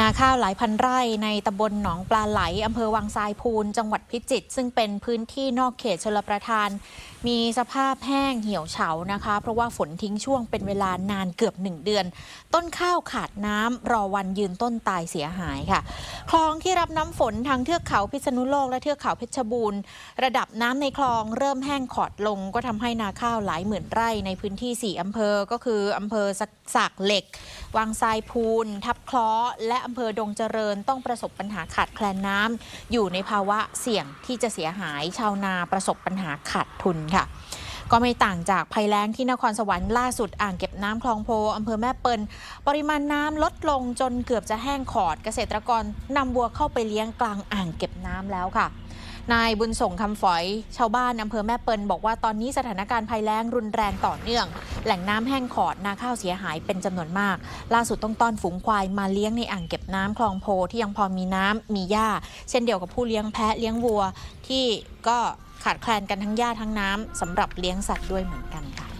นาข้าวหลายพันไร่ในตำบลหนองปลาไหลอำเภอวังทรายพูน จังหวัดพิจิตรซึ่งเป็นพื้นที่นอกเขตชลประทาน มีสภาพแห้งเหี่ยวเฉานะคะ เพราะว่าฝนทิ้งช่วงเป็นเวลานานเกือบหนึ่งเดือน ต้นข้าวขาดน้ำรอวันยืนต้นตายเสียหายค่ะ คลองที่รับน้ำฝนทางเทือกเขาพิษณุโลกและเทือกเขาเพชรบูรณ์ ระดับน้ำในคลองเริ่มแห้งขอดลง ก็ทำให้นาข้าวหลายหมื่นไร่ในพื้นที่ 4อำเภอก็คืออำเภอสากเหล็ก วังทรายพูน ทับคล้อและอำเภอดงเจริญต้องประสบปัญหาขาดแคลนน้ำอยู่ในภาวะเสี่ยงที่จะเสียหายชาวนาประสบปัญหาขาดทุนค่ะก็ไม่ต่างจากภัยแล้งที่นครสวรรค์ล่าสุดอ่างเก็บน้ำคลองโพอำเภอแม่เปิลปริมาณน้ำลดลงจนเกือบจะแห้งขอดเกษตรกรนำวัวเข้าไปเลี้ยงกลางอ่างเก็บน้ำแล้วค่ะ นายบุญส่งคำฝอย ชาวบ้านอำเภอแม่เปิลบอกว่าตอนนี้สถานการณ์ภัยแล้งรุนแรงต่อเนื่อง แหล่งน้ำแห้งขอดนาข้าวเสียหายเป็นจำนวนมาก ล่าสุดต้องต้อนฝูงควายมาเลี้ยงในอ่างเก็บน้ำคลองโพที่ยังพอมีน้ำมีหญ้า เช่นเดียวกับผู้เลี้ยงแพะเลี้ยงวัว ที่ก็ขาดแคลนกันทั้งหญ้าทั้งน้ำสำหรับเลี้ยงสัตว์ด้วยเหมือนกันค่ะ